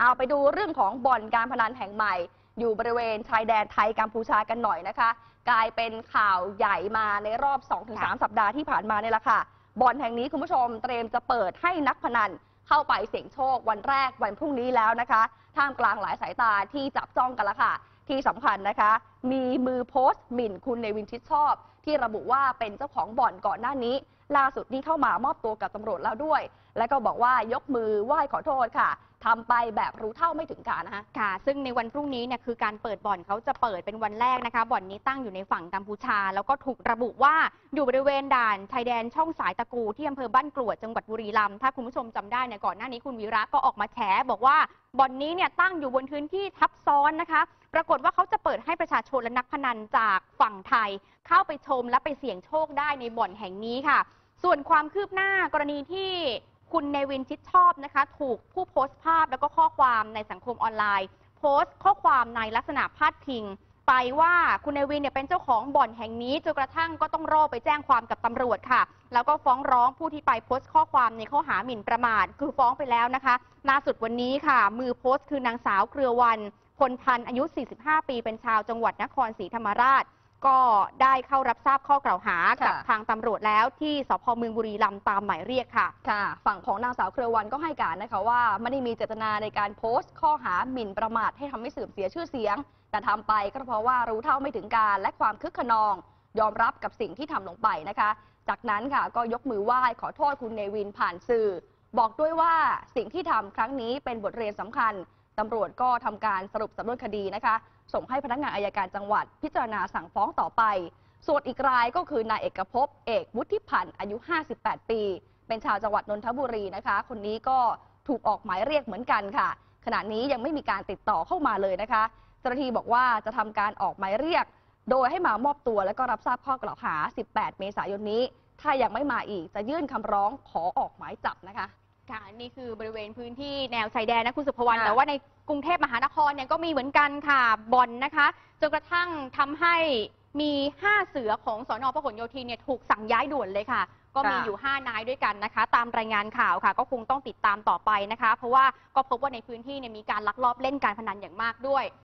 เอาไปดูเรื่องของบ่อนการพนันแห่งใหม่ อยู่บริเวณชายแดนไทยกัมพูชากันหน่อยนะคะ กลายเป็นข่าวใหญ่มาในรอบ 2-3 สัปดาห์ที่ผ่านมาเนี่ยแหละค่ะบ่อนแห่งนี้คุณผู้ชมเตรียมจะเปิดให้นักพนันเข้าไปเสี่ยงโชควันแรกวันพรุ่งนี้แล้วนะคะ ท่ามกลางหลายสายตาที่จับจ้องกันละค่ะ ที่สำคัญนะคะ มีมือโพสต์หมิ่นคุณเนวินชิดชอบ ที่ระบุว่าเป็นเจ้าของบ่อนก่อนหน้านี้ ล่าสุดนี้เข้ามามอบตัวกับตำรวจแล้วด้วย และก็บอกว่ายกมือไหว้ขอโทษค่ะทำไปแบบรู้เท่าไม่ถึงการนะคะค่ะ ซึ่งในวันพรุ่งนี้เนี่ยคือการเปิดบ่อนเขาจะเปิดเป็นวันแรกนะคะ บ่อนนี้ตั้งอยู่ในฝั่งกัมพูชา แล้วก็ถูกระบุว่าอยู่บริเวณด่านชายแดนช่องสายตะกูที่อำเภอบ้านกรวดจังหวัดบุรีรัมย์ถ้าคุณผู้ชมจำได้เนี่ยก่อนหน้านี้คุณวีระก็ออกมาแฉบอกว่าบ่อนนี้เนี่ยตั้งอยู่บนพื้นที่ทับซ้อนนะคะ ปรากฏว่าเขาจะเปิดให้ประชาชนและนักพนันจากฝั่งไทย เข้าไปชมและไปเสี่ยงโชคได้ในบ่อนแห่งนี้ค่ะ ส่วนความคืบหน้ากรณีที่คุณเนวินชิดชอบนะคะ ถูกผู้โพสต์ภาพแล้วก็ข้อความในสังคมออนไลน์ โพสต์ข้อความในลักษณะพาดพิง ไปว่าคุณเนวินเนี่ยเป็นเจ้าของบ่อนแห่งนี้จนกระทั่งก็ต้องรอไปแจ้งความกับตำรวจค่ะ แล้วก็ฟ้องร้องผู้ที่ไปโพสต์ข้อความในข้อหาหมิ่นประมาทคือฟ้องไปแล้วนะคะล่าสุดวันนี้ค่ะ มือโพสต์คือนางสาวเครือวันพลพันธ์อายุ 45 ปีเป็นชาวจังหวัดนครศรีธรรมราช ก็ได้เข้ารับทราบข้อกล่าวหากับค่ะทางตำรวจแล้วที่สพเมืองบุรีรัมย์ตามหมายเรียกค่ะ ค่ะ ฝั่งของนางสาวเครือวันก็ให้การนะคะว่าไม่ได้มีเจตนาในการโพสต์ข้อหาหมิ่นประมาทให้ทำให้เสื่อมเสียชื่อเสียง แต่ทำไปก็เพราะว่ารู้เท่าไม่ถึงการและความคึกขนอง ยอมรับกับสิ่งที่ทำลงไปนะคะ จากนั้นค่ะก็ยกมือไหว้ขอโทษคุณเนวินผ่านสื่อ บอกด้วยว่าสิ่งที่ทำครั้งนี้เป็นบทเรียนสำคัญ ตำรวจก็ทำการสรุปสำนวนคดีนะคะ ส่งให้พนักงานอายการจังหวัด พิจารณาสั่งฟ้องต่อไป ส่วนอีกรายก็คือนายเอกภพเอกวุฒิพันธ์อายุ 58 ปี เป็นชาวจังหวัดนนทบุรีนะคะ คนนี้ก็ถูกออกหมายเรียกเหมือนกันค่ะ ขณะนี้ยังไม่มีการติดต่อเข้ามาเลยนะคะเจ้าหน้าที่บอกว่าจะทำการออกหมายเรียก โดยให้มามอบตัวและก็รับทราบข้อกล่าวหา 18 เมษายนนี้ ถ้ายังไม่มาอีกจะยื่นคำร้องขอออกหมายจับนะคะ ค่ะนี่คือบริเวณพื้นที่แนวชายแดนนะคุณสุภวรรณค่ะแต่ว่าในกรุงเทพมหานครเนี่ยก็มีเหมือนกันค่ะบ่อนนะคะจนกระทั่งทำให้มี5เสือของสอนอพหลโยธินเนี่ยถูกสั่งย้ายด่วนเลยค่ะ ก็มีค่ะ อยู่ 5 นายด้วยกันนะคะ ตามรายงานข่าวค่ะ ก็คงต้องติดตามต่อไปนะคะ เพราะว่าก็พบว่าในพื้นที่เนี่ยมีการลักลอบเล่นการพนันอย่างมากด้วย